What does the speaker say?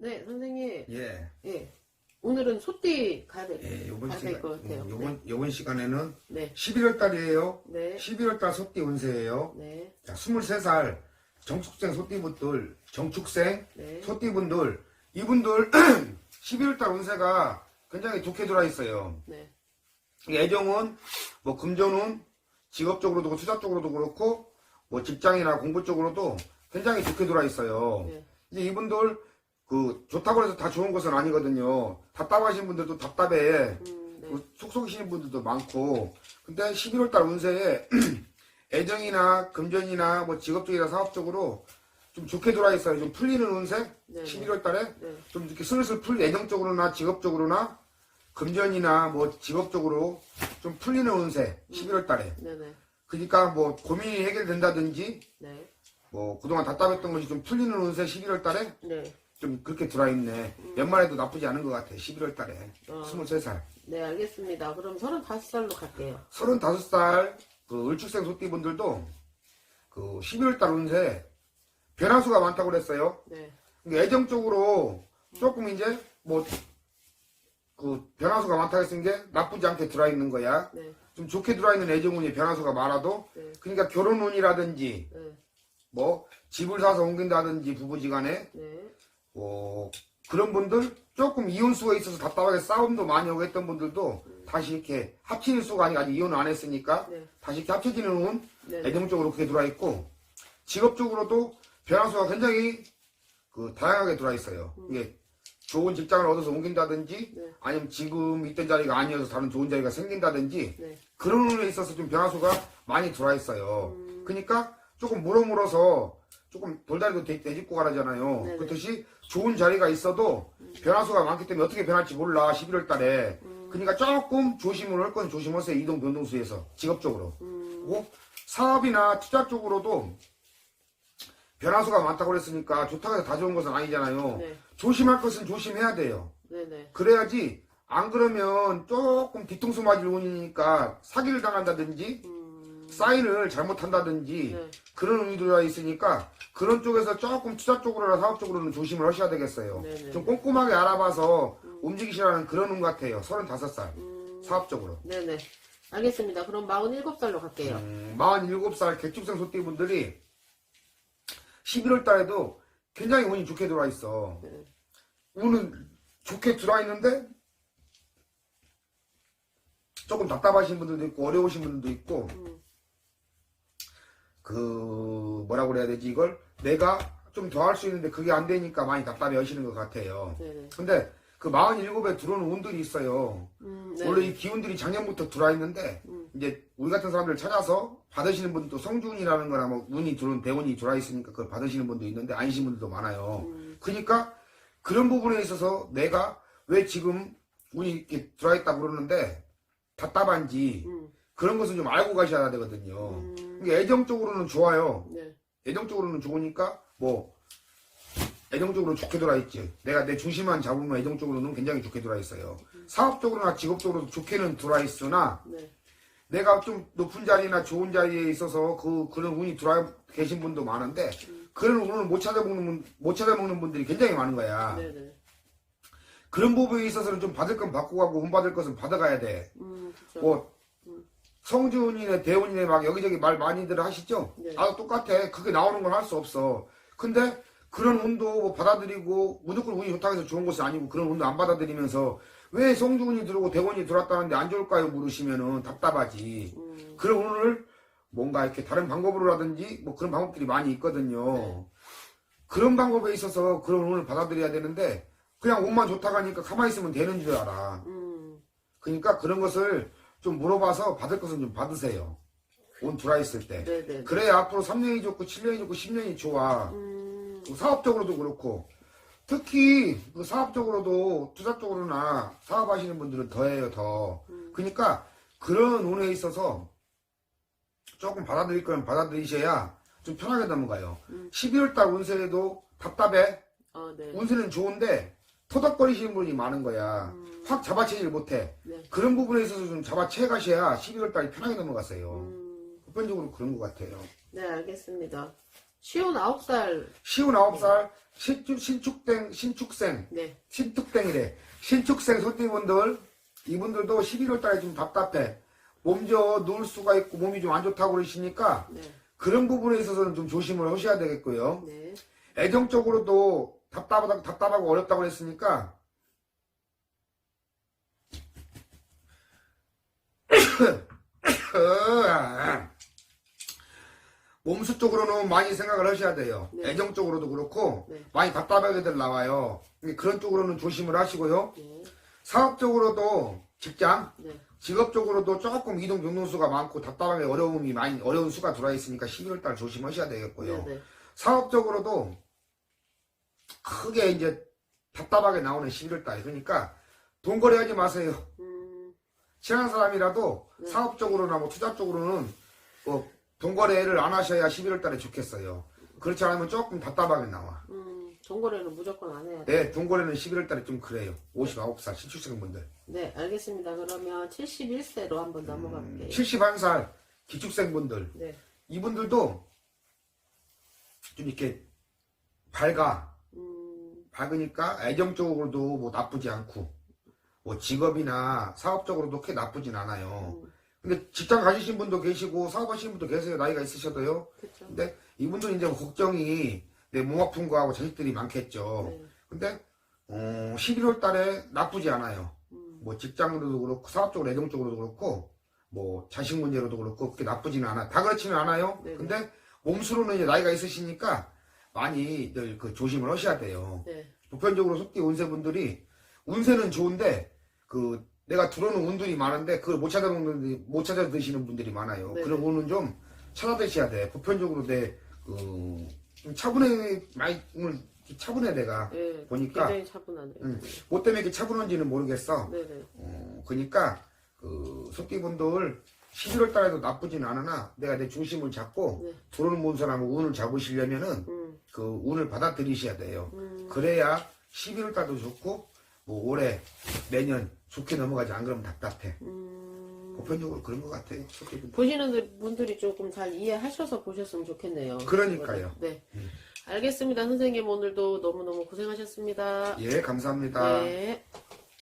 네, 선생님. 예, 예. 오늘은 소띠 가야 될, 예, 요번 가야 시간, 될것 같아요. 음, 요번, 요번 시간에는 네. 11월 달이에요. 네. 11월 달 소띠 운세예요. 네. 자, 23살 정축생 소띠분들, 정축생 네. 소띠분들, 이분들 11월 달 운세가 굉장히 좋게 들어와 있어요. 네. 애정은, 뭐, 금전운, 직업적으로도, 투자 쪽으로도 그렇고, 뭐, 직장이나 공부 쪽으로도 굉장히 좋게 들어와 있어요. 네. 이제 이분들, 그, 좋다고 해서 다 좋은 것은 아니거든요. 답답하신 분들도 답답해. 음, 네. 그속 썩이시는 분들도 많고. 근데 11월 달 운세에 애정이나 금전이나 뭐 직업 적이나 사업 적으로 좀 좋게 들어와 있어요. 좀 풀리는 운세? 네. 11월 달에 네. 좀 이렇게 슬슬 풀 애정적으로나 직업적으로나 금전이나 뭐 직업적으로 좀 풀리는 운세 11월 달에 네네. 그러니까 뭐 고민이 해결된다든지 네. 뭐 그동안 답답했던 것이 좀 풀리는 운세 11월 달에 네. 좀 그렇게 들어있네 연말에도 나쁘지 않은 것 같아 11월 달에 어. 23살 네, 알겠습니다. 그럼 35살로 갈게요. 35살 그 을축생 소띠분들도 그 11월 달 운세 변화수가 많다고 그랬어요 네. 애정적으로 조금 이제 뭐 그 변화수가 많다고 했은 게 나쁘지 않게 들어있는 거야. 네. 좀 좋게 들어있는 애정운이 변화수가 많아도 네. 그러니까 결혼운이라든지 네. 뭐 집을 사서 옮긴다든지 부부지간에 네. 뭐 그런 분들 조금 이혼수가 있어서 답답하게 싸움도 많이 오고 했던 분들도 다시 이렇게 합치는 수가 아니고 아직 이혼을 안 했으니까 네. 다시 이렇게 합쳐지는 운 네. 애정적으로 그게 들어와 있고 직업적으로도 변화수가 굉장히 그 다양하게 들어와 있어요. 이게 좋은 직장을 얻어서 옮긴다든지 네. 아니면 지금 있던 자리가 아니어서 다른 좋은 자리가 생긴다든지 네. 그런 운에 있어서 좀 변화수가 많이 들어와 있어요. 음. 그러니까 조금 물어물어서 조금 돌다리도 되- 되짚고 가라잖아요. 네네. 그렇듯이 좋은 자리가 있어도 변화수가 많기 때문에 어떻게 변할지 몰라 11월 달에. 음. 그러니까 조금 조심을 할 건 조심하세요. 이동 변동수에서 직업적으로. 음. 그리고 사업이나 투자 쪽으로도 변화수가 많다고 그랬으니까 좋다고 해서 다 좋은 것은 아니잖아요. 네. 조심할 것은 조심해야 돼요. 네네. 그래야지 안 그러면 조금 뒤통수 맞을 운이니까 사기를 당한다든지 음. 사인을 잘못한다든지 네. 그런 들어와 있으니까 그런 쪽에서 조금 투자 쪽으로나 사업 쪽으로는 조심을 하셔야 되겠어요. 네네. 좀 꼼꼼하게 알아봐서 움직이시라는 그런 운 같아요. 35살 음. 사업적으로. 네네. 알겠습니다. 그럼 47살로 갈게요. 음, 47살 개축생 소띠분들이 11월 달에도 굉장히 운이 좋게 들어와 있어. 네. 운은 좋게 들어와 있는데 조금 답답하신 분들도 있고 어려우신 분들도 있고 음. 그 뭐라고 그래야 되지 이걸 내가 좀 더 할 수 있는데 그게 안 되니까 많이 답답해 하시는 것 같아요. 네네. 근데 그 47에 들어오는 운들이 있어요. 음. 네. 원래 이 기운들이 작년부터 들어와 있는데 음. 이제 우리 같은 사람들 찾아서 받으시는 분도 성준이라는 거나 뭐 운이 들어온 대운이 들어와 있으니까 그걸 받으시는 분도 있는데 아니신 분들도 많아요. 음. 그러니까 그런 부분에 있어서 내가 왜 지금 운이 이렇게 들어와 있다고 그러는데 답답한지 음. 그런 것은 좀 알고 가셔야 되거든요. 음. 이게 애정적으로는 좋아요. 네. 애정적으로는 좋으니까 뭐 애정적으로 좋게 돌아 있지. 내가 내 중심만 잡으면 애정적으로는 굉장히 좋게 돌아 있어요. 사업적으로나 직업적으로도 좋게는 돌아 있으나 네. 내가 좀 높은 자리나 좋은 자리에 있어서 그 그런 운이 들어와 계신 분도 많은데 그런 운을 못 찾아먹는 분, 못 찾아먹는 분들이 굉장히 많은 거야. 네네. 그런 부분에 있어서는 좀 받을 건 받고 가고 운 받을 것은 받아가야 돼. 음. 그쵸. 뭐 성준이네 대운이네 막 여기저기 말 많이들 하시죠? 네. 나도 똑같아. 그게 나오는 건 할 수 없어. 근데 그런 운도 뭐 받아들이고 무조건 운이 좋다고 해서 좋은 것이 아니고 그런 운도 안 받아들이면서 왜 성준이 들어오고 대운이 들어왔다는데 안 좋을까요? 물으시면은 답답하지. 음. 그런 운을 뭔가 이렇게 다른 방법으로라든지 뭐 그런 방법들이 많이 있거든요. 네. 그런 방법에 있어서 그런 운을 받아들여야 되는데 그냥 운만 좋다고 하니까 가만히 있으면 되는 줄 알아. 음. 그러니까 그런 것을 좀 물어봐서 받을 것은 좀 받으세요. 운 들어와 있을 때. 네네. 그래야 앞으로 3년이 좋고 7년이 좋고 10년이 좋아. 음. 그 사업적으로도 그렇고. 특히 그 사업적으로도 투자 쪽으로나 사업하시는 분들은 더해요 더. 음. 그러니까 그런 운에 있어서 조금 받아들일 거면 받아들이셔야 좀 편하게 넘어가요. 음. 12월 달 운세에도 답답해. 아, 네. 운세는 좋은데 토닥거리시는 분이 많은 거야. 음. 확 잡아채질 못해. 네. 그런 부분에 있어서 좀 잡아채 가셔야 12월 달이 편하게 넘어갔어요. 음. 보편적으로 그런 것 같아요. 네, 알겠습니다. 시온 9살. 시운 9살 신축, 신축생, 신축생, 네. 신축생이래. 신축생 소띠분들, 이분들도 11월 달에 좀 답답해. 몸져 누울 수가 있고 몸이 좀 안 좋다고 그러시니까 네. 그런 부분에 있어서는 좀 조심을 하셔야 되겠고요. 네. 애정적으로도 답답하다, 답답하고 어렵다고 했으니까 몸수 쪽으로는 많이 생각을 하셔야 돼요. 네. 애정적으로도 그렇고 네. 많이 답답하게 들 나와요. 그런 쪽으로는 조심을 하시고요. 네. 사업적으로도 직장, 네. 직업적으로도 조금 이동 변동수가 많고 답답하게 어려움이 많이 어려운 수가 들어와 있으니까 11월 달 조심하셔야 되겠고요. 네. 네. 사업적으로도 크게 이제 답답하게 나오는 11월 달. 그러니까 돈 거래하지 마세요. 음, 친한 사람이라도 네. 사업적으로나 뭐 투자 쪽으로는 뭐돈 거래를 안 하셔야 11월 달에 좋겠어요. 그렇지 않으면 조금 답답하게 나와. 음, 정거래는 무조건 안 해야 돼. 네, 돈 거래는 11월 달에 좀 그래요. 59살 신축생분들. 네, 알겠습니다. 그러면 71세로 한번 넘어가 볼게요. 71살 기축생 분들. 네. 이분들도 좀 이렇게 밝아. 음, 밝으니까 애정적으로도 뭐 나쁘지 않고 뭐 직업이나 사업적으로도 크게 나쁘진 않아요. 음, 근데 직장 가지신 분도 계시고 사업하시는 분도 계세요. 나이가 있으셔도요. 그쵸. 근데 이분들은 이제 걱정이 내 몸 아픈 거하고 자식들이 많겠죠. 네. 근데 어, 11월 달에 나쁘지 않아요. 음, 뭐 직장으로도 그렇고 사업적으로 애정 적으로도 그렇고 뭐 자식 문제로도 그렇고 그렇게 나쁘지는 않아. 다 그렇지는 않아요. 네네. 근데 몸수로는 이제 나이가 있으시니까 많이 늘 그 조심을 하셔야 돼요. 네. 보편적으로 속기 운세분들이 운세는 좋은데 그 내가 들어오는 운들이 많은데 그걸 못 찾아먹는 분들이- 못 찾아 드시는 분들이 많아요. 네네. 그런 거는 좀 찾아 드셔야 돼. 보편적으로 내그 차분해 많이 오늘 차분해 내가 네. 보니까 굉장히 차분하네요. 음. 뭐 때문에 이렇게 차분한지는 모르겠어. 네네. 어, 그러니까 그 속기분들 11월 달에도 나쁘진 않으나 내가 내 중심을 잡고 네. 들어오는 문서나 뭐 운을 잡으시려면은 음, 그 운을 받아들이셔야 돼요. 음, 그래야 11월 달도 좋고 뭐 올해 내년 좋게 넘어가지 안 그러면 답답해. 음. 보편적으로 그런 것 같아요. 보시는 분들이 조금 잘 이해하셔서 보셨으면 좋겠네요. 그러니까요. 네. 알겠습니다. 선생님 오늘도 너무너무 고생하셨습니다. 예, 감사합니다. 네.